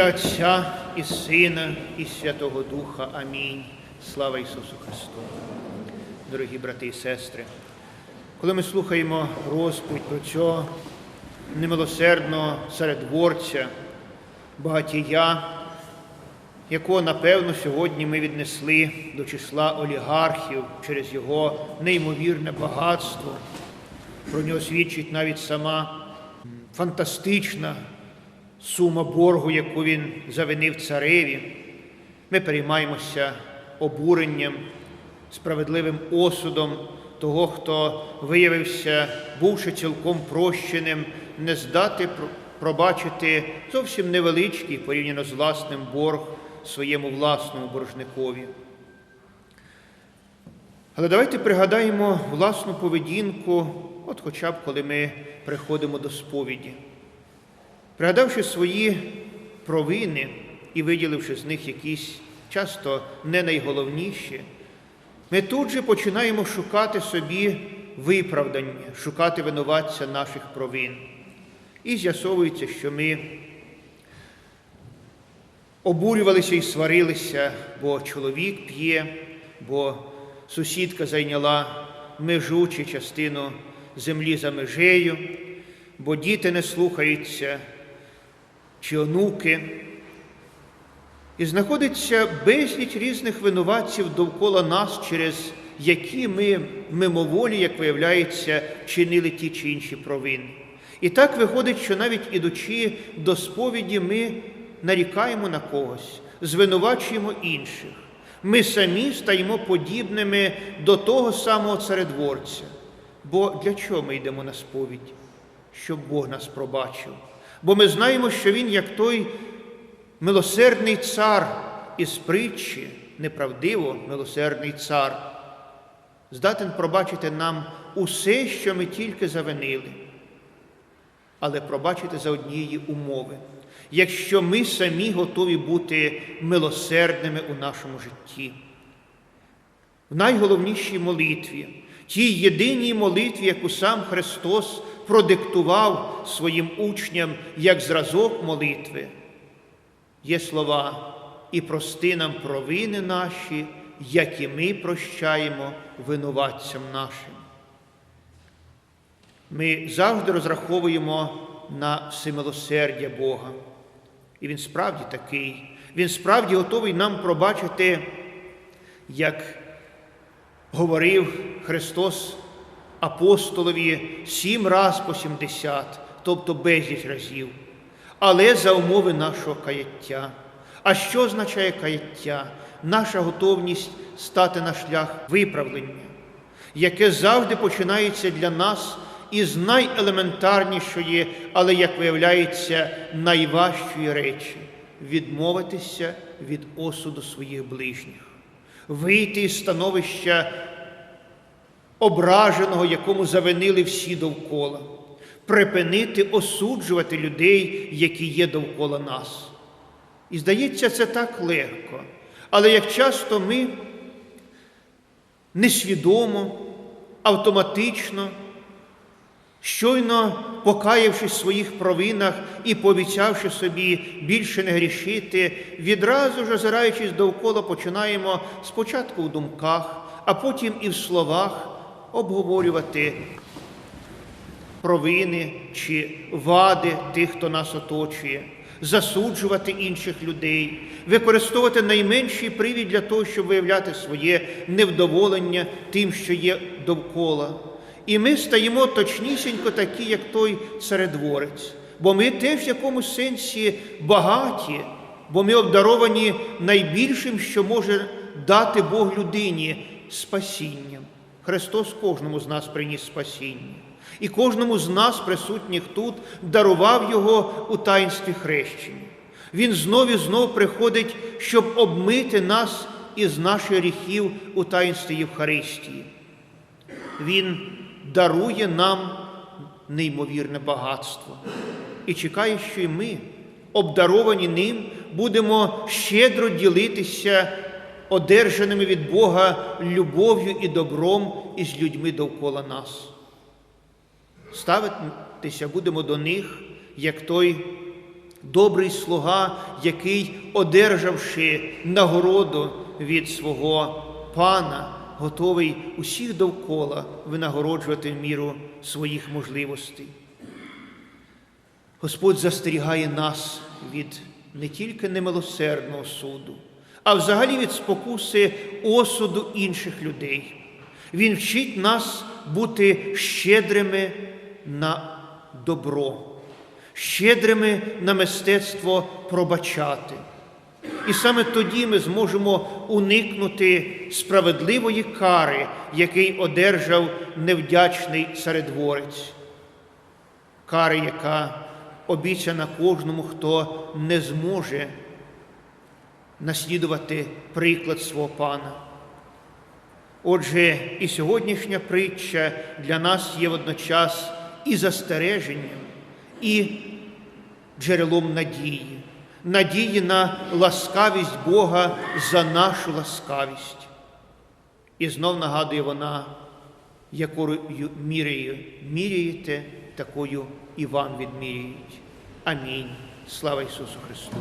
Отця і Сина, і Святого Духа. Амінь. Слава Ісусу Христу. Дорогі брати і сестри, коли ми слухаємо розповідь про цього немилосердного середворця, багатія, якого, напевно, сьогодні ми віднесли до числа олігархів через його неймовірне багатство, про нього свідчить навіть сама фантастична сума боргу, яку він завинив цареві. Ми переймаємося обуренням, справедливим осудом того, хто виявився, бувши цілком прощеним, не здати пробачити зовсім невеличкий порівняно з власним борг своєму власному боржникові. Але давайте пригадаємо власну поведінку, от хоча б коли ми приходимо до сповіді. Пригадавши свої провини і виділивши з них якісь часто не найголовніші, ми тут же починаємо шукати собі виправдання, шукати винуватця наших провин. І з'ясовується, що ми обурювалися і сварилися, бо чоловік п'є, бо сусідка зайняла межу чи частину землі за межею, бо діти не слухаються чи онуки. І знаходиться безліч різних винуватців довкола нас, через які ми мимоволі, як виявляється, чинили ті чи інші провини. І так виходить, що навіть ідучи до сповіді, ми нарікаємо на когось, звинувачуємо інших. Ми самі стаємо подібними до того самого царедворця. Бо для чого ми йдемо на сповідь? Щоб Бог нас пробачив. Бо ми знаємо, що Він, як той милосердний цар із притчі, неправдиво милосердний цар, здатен пробачити нам усе, що ми тільки завинили, але пробачити за однієї умови, якщо ми самі готові бути милосердними у нашому житті. В найголовнішій молитві, тій єдиній молитві, яку сам Христос продиктував своїм учням як зразок молитви, є слова і прости нам провини наші, як і ми прощаємо винуватцям нашим. Ми завжди розраховуємо на всемилосердя Бога. І Він справді такий. Він справді готовий нам пробачити, як говорив Христос апостолові сім раз по сімдесят, тобто безліч разів, але за умови нашого каяття. А що означає каяття? Наша готовність стати на шлях виправлення, яке завжди починається для нас із найелементарнішої, але, як виявляється, найважчої речі відмовитися від осуду своїх ближніх, вийти із становища ображеного, якому завинили всі довкола, припинити осуджувати людей, які є довкола нас. І здається, це так легко. Але як часто ми несвідомо, автоматично, щойно покаявшись в своїх провинах і пообіцявши собі більше не грішити, відразу ж озираючись довкола, починаємо спочатку в думках, а потім і в словах обговорювати провини чи вади тих, хто нас оточує, засуджувати інших людей, використовувати найменший привід для того, щоб виявляти своє невдоволення тим, що є довкола. І ми стаємо точнісінько такі, як той царедворець, бо ми теж в якомусь сенсі багаті, бо ми обдаровані найбільшим, що може дати Бог людині спасінням. Христос кожному з нас приніс спасіння. І кожному з нас, присутніх тут, дарував Його у таїнстві хрещення. Він знов і знов приходить, щоб обмити нас із наших гріхів у таїнстві Євхаристії. Він дарує нам неймовірне багатство і чекає, що і ми, обдаровані ним, будемо щедро ділитися одержаними від Бога любов'ю і добром із людьми довкола нас. Ставитися будемо до них, як той добрий слуга, який, одержавши нагороду від свого пана, готовий усіх довкола винагороджувати в міру своїх можливостей. Господь застерігає нас від не тільки немилосердного суду, а взагалі від спокуси осуду інших людей. Він вчить нас бути щедрими на добро, щедрими на мистецтво пробачати. І саме тоді ми зможемо уникнути справедливої кари, який одержав невдячний царедворець кари, яка обіцяна кожному, хто не зможе наслідувати приклад свого пана. Отже, і сьогоднішня притча для нас є водночас і застереженням, і джерелом надії, надії на ласкавість Бога за нашу ласкавість. І знов нагадує вона, якою мірою міряєте, такою і вам відміряють. Амінь. Слава Ісусу Христу!